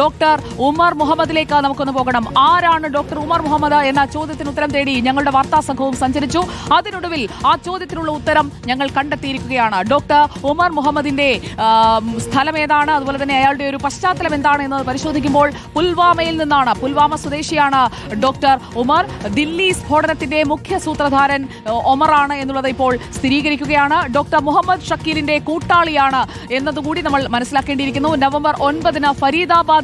Doctor Umar മുഹമ്മദിലേക്ക് നമുക്കൊന്ന് പോകണം. ആരാണ് ഡോക്ടർ ഉമർ മുഹമ്മദ് എന്ന ചോദ്യത്തിന് ഉത്തരം തേടി ഞങ്ങളുടെ വാർത്താ സംഘവും സഞ്ചരിച്ചു. അതിനൊടുവിൽ ആ ചോദ്യത്തിനുള്ള ഉത്തരം ഞങ്ങൾ കണ്ടെത്തിയിരിക്കുകയാണ്. ഡോക്ടർ ഉമർ മുഹമ്മദിന്റെ സ്ഥലം ഏതാണ്? അതുപോലെ തന്നെ അയാളുടെ ഒരു പശ്ചാത്തലം എന്താണ് എന്ന് പരിശോധിക്കുമ്പോൾ പുൽവാമയിൽ നിന്നാണ്. പുൽവാമ സ്വദേശിയാണ് ഡോക്ടർ ഉമർ. ദില്ലി സ്ഫോടനത്തിന്റെ മുഖ്യ സൂത്രധാരൻ ഒമറാണ് എന്നുള്ളത് ഇപ്പോൾ സ്ഥിരീകരിക്കുകയാണ്. ഡോക്ടർ മുഹമ്മദ് ഷക്കീലിന്റെ കൂട്ടാളിയാണ് എന്നതുകൂടി നമ്മൾ മനസ്സിലാക്കേണ്ടിയിരിക്കുന്നു. നവംബർ ഒൻപതിന്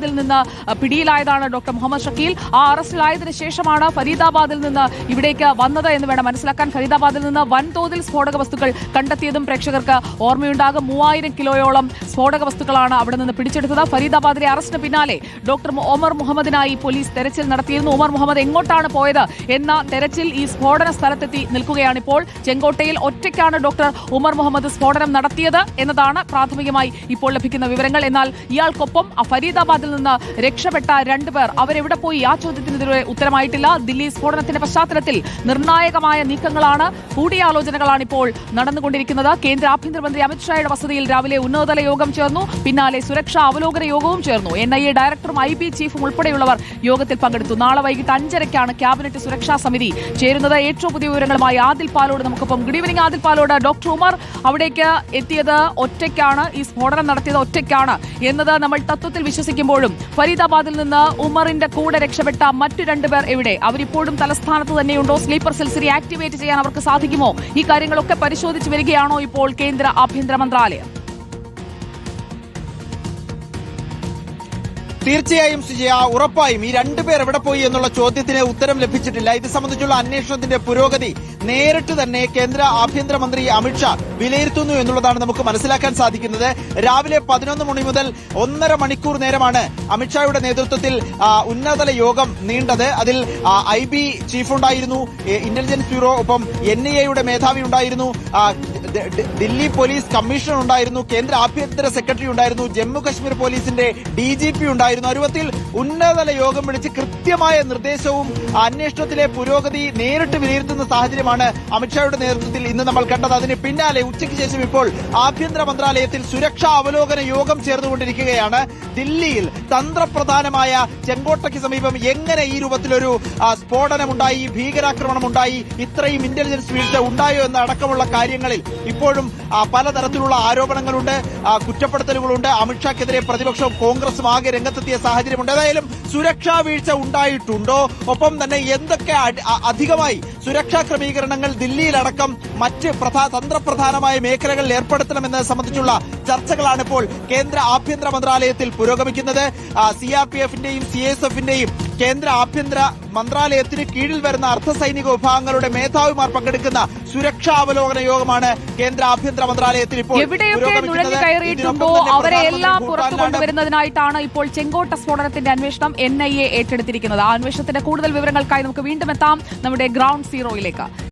ഫരീദാബാദിൽ നിന്ന് പിടിയിലായതാണ് ഡോക്ടർ മുഹമ്മദ് ഷക്കീൽ. ആ അറസ്റ്റിലായതിനു ശേഷമാണ് ഫരീദാബാദിൽ നിന്ന് ഇവിടേക്ക് വന്നത് എന്ന് വേണം മനസ്സിലാക്കാൻ. ഫരീദാബാദിൽ നിന്ന് വൻതോതിൽ സ്ഫോടക വസ്തുക്കൾ കണ്ടെത്തിയതും പ്രേക്ഷകർക്ക് ഓർമ്മയുണ്ടാകും. മൂവായിരം കിലോയോളം സ്ഫോടക വസ്തുക്കളാണ് അവിടെ നിന്ന് പിടിച്ചെടുത്തത്. ഫരീദാബാദിലെ അറസ്റ്റിന് പിന്നാലെ ഡോക്ടർ ഒമർ മുഹമ്മദിനായി പോലീസ് തെരച്ചിൽ നടത്തിയിരുന്നു. ഉമർ മുഹമ്മദ് എങ്ങോട്ടാണ് പോയത് എന്ന തെരച്ചിൽ ഈ സ്ഫോടന സ്ഥലത്തെത്തി നിൽക്കുകയാണ് ഇപ്പോൾ ചെങ്കോട്ടയിൽ ഒറ്റയ്ക്കാണ് ഡോക്ടർ ഉമർ മുഹമ്മദ് സ്ഫോടനം നടത്തിയത് എന്നതാണ് പ്രാഥമികമായി ഇപ്പോൾ ലഭിക്കുന്ന വിവരങ്ങൾ. എന്നാൽ ഇയാൾക്കൊപ്പം ഫരീദാബാദിൽ നിന്ന് രക്ഷപ്പെട്ട രണ്ടുപേർ അവരെവിടെ പോയി? ആ ചോദ്യത്തിനെതിരെ ഉത്തരമായിട്ടില്ല. ദില്ലി സ്ഫോടനത്തിന്റെ പശ്ചാത്തലത്തിൽ നിർണായകമായ നീക്കങ്ങളാണ്. കൂടിയാലോചനകളാണ് ഇപ്പോൾ നടന്നുകൊണ്ടിരിക്കുന്നത്. കേന്ദ്ര ആഭ്യന്തരമന്ത്രി അമിത്ഷായുടെ വസതിയിൽ രാവിലെ ഉന്നതതല യോഗം ചേർന്നു. പിന്നാലെ സുരക്ഷാ അവലോകന യോഗവും ചേർന്നു. എൻ ഐ എ ഡയറക്ടറും ഐ ബി ചീഫും ഉൾപ്പെടെയുള്ളവർ യോഗത്തിൽ പങ്കെടുത്തു. നാളെ വൈകിട്ട് അഞ്ചരയ്ക്കാണ് ക്യാബിനറ്റ് സുരക്ഷാ സമിതി ചേരുന്നത്. ഏറ്റവും പുതിയ വിവരങ്ങളുമായി ആദിൽ പാലോട് നമുക്കൊപ്പം good evening Adil Palode. Doctor Umar അവിടേക്ക് എത്തിയത് ഒറ്റയ്ക്കാണ്. ഈ സ്ഫോടനം നടത്തിയത് ഒറ്റയ്ക്കാണ് എന്നത് നമ്മൾ തത്വത്തിൽ വിശ്വസിക്കുമ്പോഴും ഫരീദാബാദിൽ നിന്ന് ഉമറിന്റെ കൂടെ രക്ഷപ്പെട്ട മറ്റു രണ്ടുപേർ എവിടെ? അവരിപ്പോഴും തലസ്ഥാനത്ത് തന്നെയുണ്ടോ? സ്ലീപ്പർ സെൽസ് ആക്ടിവേറ്റ് ചെയ്യാൻ അവർക്ക് സാധിക്കുമോ? ഈ കാര്യങ്ങളൊക്കെ പരിശോധിച്ച് വരികയാണോ ഇപ്പോൾ കേന്ദ്ര ആഭ്യന്തര മന്ത്രാലയം? തീർച്ചയായും സുജയ ഉറപ്പായും ഈ രണ്ടുപേർ എവിടെ പോയി എന്നുള്ള ചോദ്യത്തിന് ഉത്തരം ലഭിച്ചിട്ടില്ല. ഇത് സംബന്ധിച്ചുള്ള അന്വേഷണത്തിന്റെ പുരോഗതി നേരിട്ട് തന്നെ കേന്ദ്ര ആഭ്യന്തരമന്ത്രി അമിത്ഷാ വിലയിരുത്തുന്നു എന്നുള്ളതാണ് നമുക്ക് മനസ്സിലാക്കാൻ സാധിക്കുന്നത്. രാവിലെ പതിനൊന്ന് മണി മുതൽ ഒന്നര മണിക്കൂർ നേരമാണ് അമിത്ഷായുടെ നേതൃത്വത്തിൽ ഉന്നതതല യോഗം നീണ്ടത്. അതിൽ ഐ ബി ചീഫ് ഉണ്ടായിരുന്നു ഇന്റലിജൻസ് ബ്യൂറോ ഒപ്പം എൻ ഐ എയുടെ മേധാവി ഉണ്ടായിരുന്നു ദില്ലി പോലീസ് കമ്മീഷണർ ഉണ്ടായിരുന്നു കേന്ദ്ര ആഭ്യന്തര സെക്രട്ടറി ഉണ്ടായിരുന്നു ജമ്മു കശ്മീർ പോലീസിന്റെ ഡി ജി പി ഉണ്ടായിരുന്നു. അരുവത്തിൽ ഉന്നതതല യോഗം വിളിച്ച് കൃത്യമായ നിർദ്ദേശവും അന്വേഷണത്തിലെ പുരോഗതി നേരിട്ട് വിലയിരുത്തുന്ന സാഹചര്യമാണ് അമിത്ഷായുടെ നേതൃത്വത്തിൽ ഇന്ന് നമ്മൾ കണ്ടത്. അതിന് പിന്നാലെ ഉച്ചയ്ക്ക് ശേഷം ഇപ്പോൾ ആഭ്യന്തര മന്ത്രാലയത്തിൽ സുരക്ഷാ അവലോകന യോഗം ചേർന്നുകൊണ്ടിരിക്കുകയാണ്. ദില്ലിയിൽ തന്ത്രപ്രധാനമായ ചെങ്കോട്ടയ്ക്ക് സമീപം എങ്ങനെ ഈ രൂപത്തിലൊരു സ്ഫോടനമുണ്ടായി ഭീകരാക്രമണം ഉണ്ടായി ഇത്രയും ഇന്റലിജൻസ് വീഴ്ച ഉണ്ടായോ എന്ന അടക്കമുള്ള കാര്യങ്ങളിൽ ഇപ്പോഴും പലതരത്തിലുള്ള ആരോപണങ്ങളുണ്ട് കുറ്റപ്പെടുത്തലുകളുണ്ട്. അമിത്ഷാക്കെതിരെ പ്രതിപക്ഷവും കോൺഗ്രസും ആകെ രംഗത്തെത്തിയ സാഹചര്യമുണ്ട്. ഏതായാലും സുരക്ഷാ വീഴ്ച ഉണ്ടായിട്ടുണ്ടോ? ഒപ്പം തന്നെ എന്തൊക്കെ അധികമായി സുരക്ഷാ ക്രമീകരണങ്ങൾ ദില്ലിയിലടക്കം മറ്റ് പ്രധാ തന്ത്രപ്രധാനമായ മേഖലകളിൽ ഏർപ്പെടുത്തണമെന്നത് സംബന്ധിച്ചുള്ള ചർച്ചകളാണ് ഇപ്പോൾ കേന്ദ്ര ആഭ്യന്തര മന്ത്രാലയത്തിൽ പുരോഗമിക്കുന്നത്. സി ആർ പി എഫിന്റെയും സി എസ് എഫിന്റെയും കേന്ദ്ര ആഭ്യന്തര മന്ത്രാലയത്തിന് കീഴിൽ വരുന്ന അർദ്ധസൈനിക വിഭാഗങ്ങളുടെ മേധാവിമാർ പങ്കെടുക്കുന്ന സുരക്ഷാ അവലോകന യോഗമാണ് കേന്ദ്ര ആഭ്യന്തര മന്ത്രാലയത്തിൽ ഇപ്പോൾ എവിടെയൊക്കെ പുരോഗമിക്കുന്നത്. നുഴഞ്ഞു കയറിയിട്ടുണ്ടോ? അവരെ എല്ലാം പുറത്തു കൊണ്ടുവരുന്നതിനായിട്ടാണ് ഇപ്പോൾ ചെങ്കോട്ട സ്ഫോടനത്തിന്റെ അന്വേഷണം എൻ ഐ എ ഏറ്റെടുത്തിരിക്കുന്നത്. ആ അന്വേഷണത്തിന്റെ കൂടുതൽ വിവരങ്ങൾക്കായി നമുക്ക് വീണ്ടും എത്താം. നമ്മുടെ ഗ്രൗണ്ട് സീറോയിലേക്ക്.